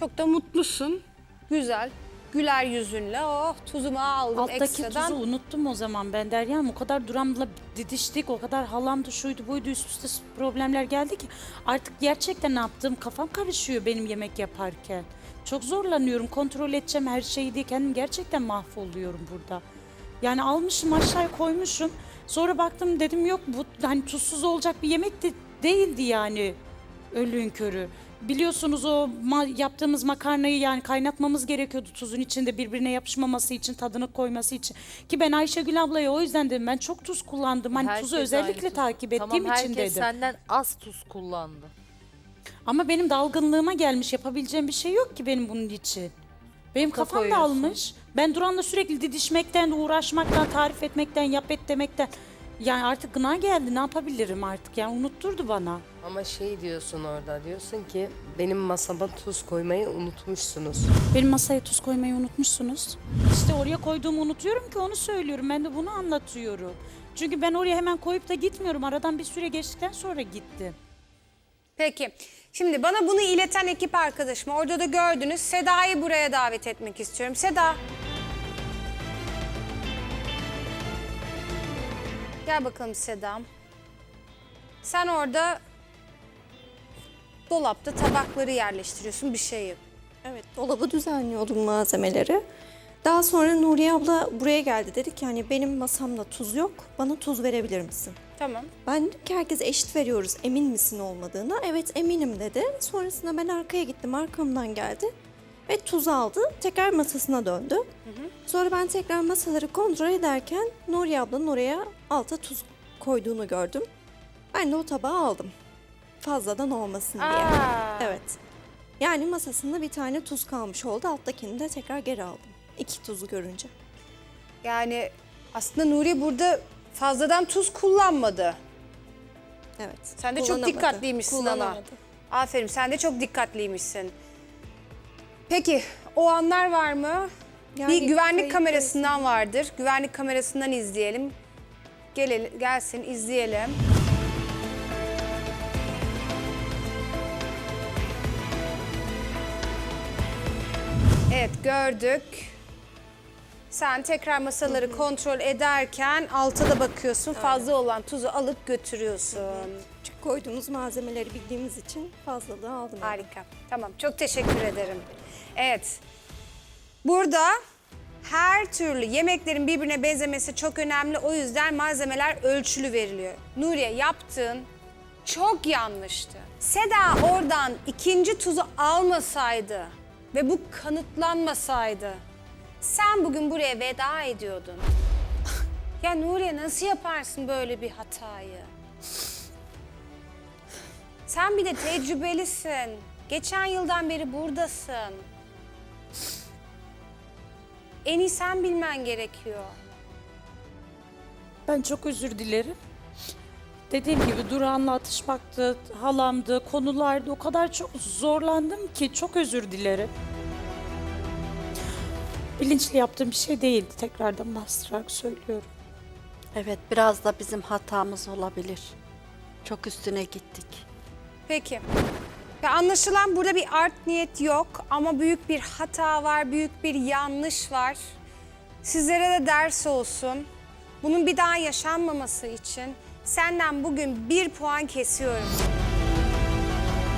Çok da mutlusun. Güzel. Güler yüzünle oh tuzumu aldım Alttaki ekstradan. tuzu unuttum o zaman ben Derya'm. O kadar duramla didiştik, o kadar halamdı, şuydu, buydu, üst üste problemler geldi ki. Artık gerçekten ne yaptığım kafam karışıyor benim yemek yaparken. Çok zorlanıyorum, kontrol edeceğim her şeyi diye kendim gerçekten mahvoluyorum burada. Yani almışım aşağıya koymuşum. Sonra baktım dedim yok bu hani tuzsuz olacak bir yemek de değildi yani ölüğün körü. Biliyorsunuz o ma- yaptığımız makarnayı yani kaynatmamız gerekiyordu tuzun içinde birbirine yapışmaması için tadını koyması için. Ki ben Ayşegül ablaya o yüzden dedim ben çok tuz kullandım. Hani Herkes tuzu aynı özellikle tuz. takip ettiğim tamam, için herkes dedim. senden az tuz kullandı. Ama benim dalgınlığıma gelmiş yapabileceğim bir şey yok ki benim bunun için. Benim kafam da koyuyorsun. almış. Ben Duran'la sürekli didişmekten, uğraşmaktan, tarif etmekten, yap et demekten. Yani artık gına geldi ne yapabilirim artık yani unutturdu bana. Ama şey diyorsun orada diyorsun ki benim masama tuz koymayı unutmuşsunuz. Benim masaya tuz koymayı unutmuşsunuz. İşte oraya koyduğumu unutuyorum ki onu söylüyorum. Ben de bunu anlatıyorum. Çünkü ben oraya hemen koyup da gitmiyorum. Aradan bir süre geçtikten sonra gittim. Peki. Şimdi bana bunu ileten ekip arkadaşım orada da gördünüz. Seda'yı buraya davet etmek istiyorum. Seda. Gel bakalım Seda'm. Sen orada dolapta tabakları yerleştiriyorsun bir şey yap. Evet, dolabı düzenliyordum malzemeleri. Daha sonra Nuriye abla buraya geldi. Dedi ki hani benim masamda tuz yok, bana tuz verebilir misin? Tamam. Ben dedim ki herkes eşit veriyoruz, emin misin olmadığına? Evet eminim dedi. Sonrasında ben arkaya gittim, arkamdan geldi. Ve tuz aldı, tekrar masasına döndü. Sonra ben tekrar masaları kontrol ederken Nuriye ablanın oraya alta tuz koyduğunu gördüm. Ben de o tabağı aldım. Fazladan olmasın diye. Aa. Evet. Yani masasında bir tane tuz kalmış oldu. Alttakini de tekrar geri aldım. İki tuzu görünce. Yani aslında Nuri burada fazladan tuz kullanmadı. Evet. Sen de çok kullanamadı. dikkatliymişsin. Kullanamadı. Aferin sen de çok dikkatliymişsin. Peki o anlar var mı? Yani bir güvenlik kamerasından vardır. Güvenlik kamerasından izleyelim. Gelelim, gelsin izleyelim. Evet gördük. Sen tekrar masaları kontrol ederken alta da bakıyorsun. Fazla olan tuzu alıp götürüyorsun. Çünkü koyduğumuz malzemeleri bildiğimiz için fazlalığı aldım. Harika. Tamam. Çok teşekkür ederim. Evet. Burada her türlü yemeklerin birbirine benzemesi çok önemli. O yüzden malzemeler ölçülü veriliyor. Nuriye yaptığın çok yanlıştı. Seda oradan ikinci tuzu almasaydı ve bu kanıtlanmasaydı sen bugün buraya veda ediyordun. Ya Nuriye nasıl yaparsın böyle bir hatayı? Sen bir de tecrübelisin. Geçen yıldan beri buradasın. En iyi sen bilmen gerekiyor. Ben çok özür dilerim. Dediğim gibi Duran'la atışmaktı, halamdı, konulardı. O kadar çok zorlandım ki çok özür dilerim. Bilinçli yaptığım bir şey değildi. Tekrardan bastırarak söylüyorum. Evet biraz da bizim hatamız olabilir. Çok üstüne gittik. Peki. Ya anlaşılan burada bir art niyet yok ama büyük bir hata var, büyük bir yanlış var. Sizlere de ders olsun. Bunun bir daha yaşanmaması için senden bugün bir puan kesiyorum.